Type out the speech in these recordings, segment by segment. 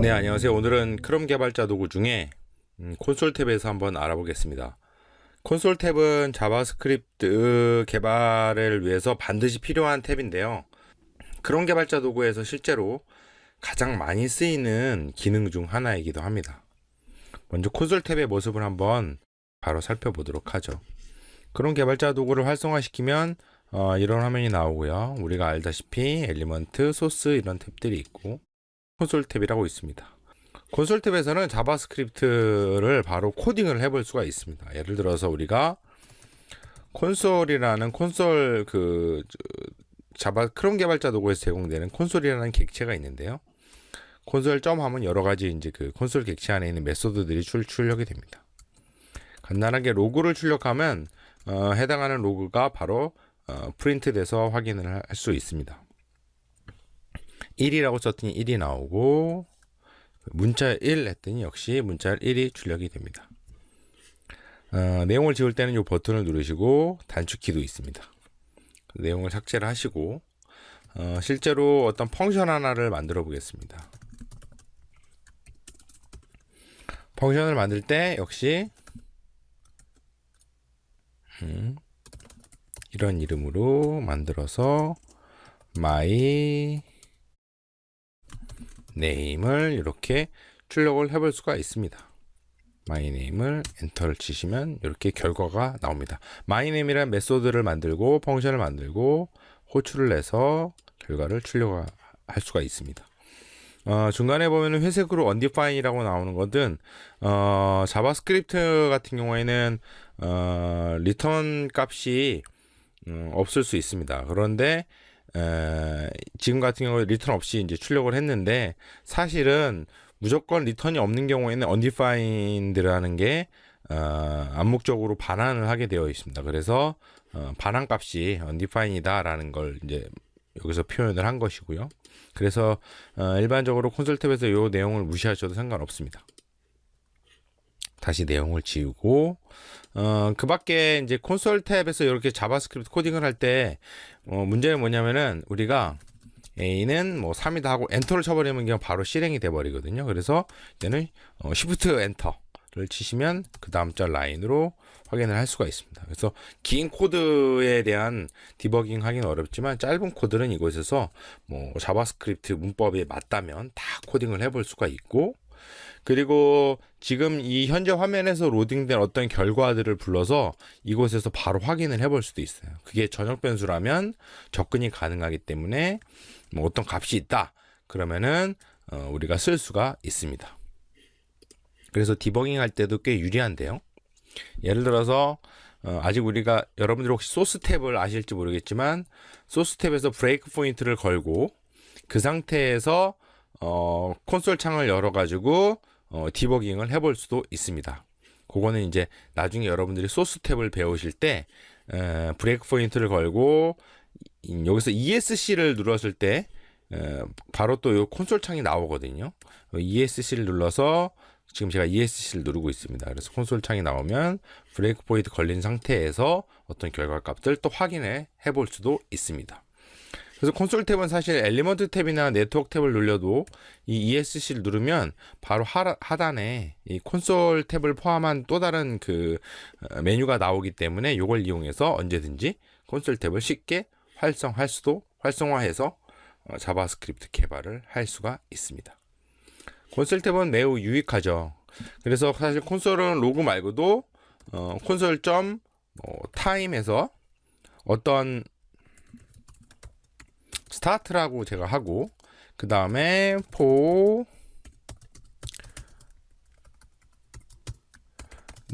네, 안녕하세요. 오늘은 크롬 개발자 도구 중에 음, 콘솔 탭에서 한번 알아보겠습니다. 콘솔 탭은 자바스크립트 개발을 위해서 반드시 필요한 탭인데요. 크롬 개발자 도구에서 실제로 가장 많이 쓰이는 기능 중 하나이기도 합니다. 먼저 콘솔 탭의 모습을 한번 바로 살펴보도록 하죠. 크롬 개발자 도구를 활성화시키면 어, 이런 화면이 나오고요. 우리가 알다시피 엘리먼트, 소스 이런 탭들이 있고 콘솔 탭이라고 있습니다. 콘솔 탭에서는 자바스크립트를 바로 코딩을 해볼 수가 있습니다. 예를 들어서 우리가 콘솔이라는 콘솔 그 저, 자바 크롬 개발자 도구에서 제공되는 콘솔이라는 객체가 있는데요. 콘솔 점 하면 여러 가지 이제 그 콘솔 객체 안에 있는 메소드들이 출, 출력이 됩니다. 간단하게 로그를 출력하면 어, 해당하는 로그가 바로 어, 프린트돼서 확인을 할 수 있습니다. 1이라고 썼더니 1이 나오고 문자 1 했더니 역시 문자 1이 출력이 됩니다. 어, 내용을 지울 때는 이 버튼을 누르시고 단축키도 있습니다. 내용을 삭제를 하시고 어, 실제로 어떤 펑션 하나를 만들어 보겠습니다. 펑션을 만들 때 역시 음, 이런 이름으로 만들어서 my name을 이렇게 출력을 해볼 수가 있습니다. name을 엔터를 치시면 이렇게 결과가 나옵니다. name이라는 메소드를 만들고 펑션을 만들고 호출을 내서 결과를 출력할 수가 있습니다. 어, 중간에 보면은 회색으로 undefined이라고 나오는 것은 어, 자바스크립트 같은 경우에는 어, 리턴 값이 음, 없을 수 있습니다. 그런데 에, 지금 같은 경우에 리턴 없이 이제 출력을 했는데 사실은 무조건 리턴이 없는 경우에는 undefined라는 게 어, 암묵적으로 반환을 하게 되어 있습니다. 그래서 어, 반환 값이 undefined다라는 걸 이제 여기서 표현을 한 것이고요. 그래서 어, 일반적으로 콘솔 탭에서 이 내용을 무시하셔도 상관없습니다. 다시 내용을 지우고 어, 그 밖에 이제 콘솔 탭에서 이렇게 자바스크립트 코딩을 할때 어, 문제는 뭐냐면은 우리가 A는 뭐 3이다 하고 엔터를 쳐버리면 그냥 바로 실행이 돼 버리거든요. 그래서 얘는 어, Shift 엔터를 치시면 그 다음 절 라인으로 확인을 할 수가 있습니다. 그래서 긴 코드에 대한 디버깅 하기는 어렵지만 짧은 코드는 이곳에서 뭐 자바스크립트 문법에 맞다면 다 코딩을 해볼 수가 있고 그리고 지금 이 현재 화면에서 로딩된 어떤 결과들을 불러서 이곳에서 바로 확인을 해볼 수도 있어요. 그게 전역 변수라면 접근이 가능하기 때문에 뭐 어떤 값이 있다 그러면은 어, 우리가 쓸 수가 있습니다. 그래서 디버깅 할 때도 꽤 유리한데요. 예를 들어서 어, 아직 우리가 여러분들 혹시 소스 탭을 아실지 모르겠지만 소스 탭에서 브레이크 포인트를 걸고 그 상태에서 어, 콘솔 창을 열어가지고 어, 디버깅을 해볼 수도 있습니다. 그거는 이제 나중에 여러분들이 소스 탭을 배우실 때 에, 브레이크 포인트를 걸고 이- 여기서 ESC를 눌렀을 때 에, 바로 또 요 콘솔 창이 나오거든요. ESC를 눌러서 지금 제가 ESC를 누르고 있습니다. 그래서 콘솔 창이 나오면 브레이크 포인트 걸린 상태에서 어떤 결과 값들 또 확인해 해볼 수도 있습니다. 그래서 콘솔 탭은 사실 엘리먼트 탭이나 네트워크 탭을 눌려도 이 ESC를 누르면 바로 하, 하단에 이 콘솔 탭을 포함한 또 다른 그 어, 메뉴가 나오기 때문에 이걸 이용해서 언제든지 콘솔 탭을 쉽게 활성할 수도 활성화해서 어, 자바스크립트 개발을 할 수가 있습니다. 콘솔 탭은 매우 유익하죠. 그래서 사실 콘솔은 로그 말고도 어, 콘솔 점 뭐, 타임에서 어떤 스타트라고 제가 하고 그 다음에 포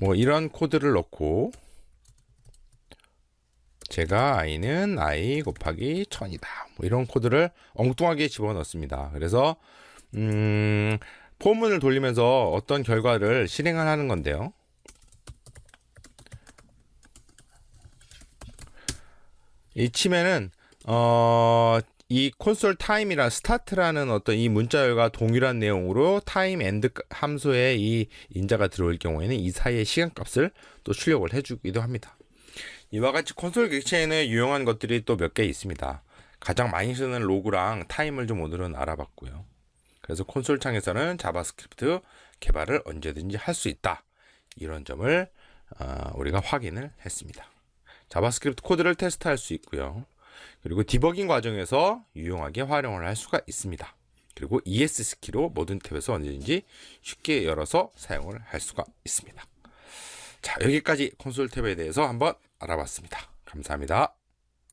뭐 이런 코드를 넣고 제가 i는 i 곱하기 1000이다. 뭐 이런 코드를 엉뚱하게 집어넣습니다. 그래서 음, 포문을 돌리면서 어떤 결과를 실행을 하는 건데요. 이 치면은 어, 이 콘솔 타임이랑 스타트라는 어떤 이 문자열과 동일한 내용으로 타임 엔드 함수에 이 인자가 들어올 경우에는 이 사이의 시간값을 또 출력을 해주기도 합니다. 이와 같이 콘솔 객체에는 유용한 것들이 또 몇 개 있습니다. 가장 많이 쓰는 로그랑 타임을 좀 오늘은 알아봤고요. 그래서 콘솔 창에서는 자바스크립트 개발을 언제든지 할 수 있다. 이런 점을 어, 우리가 확인을 했습니다. 자바스크립트 코드를 테스트할 수 있고요. 그리고 디버깅 과정에서 유용하게 활용을 할 수가 있습니다. 그리고 ES 키로 모든 탭에서 언제든지 쉽게 열어서 사용을 할 수가 있습니다. 자, 여기까지 콘솔 탭에 대해서 한번 알아봤습니다. 감사합니다.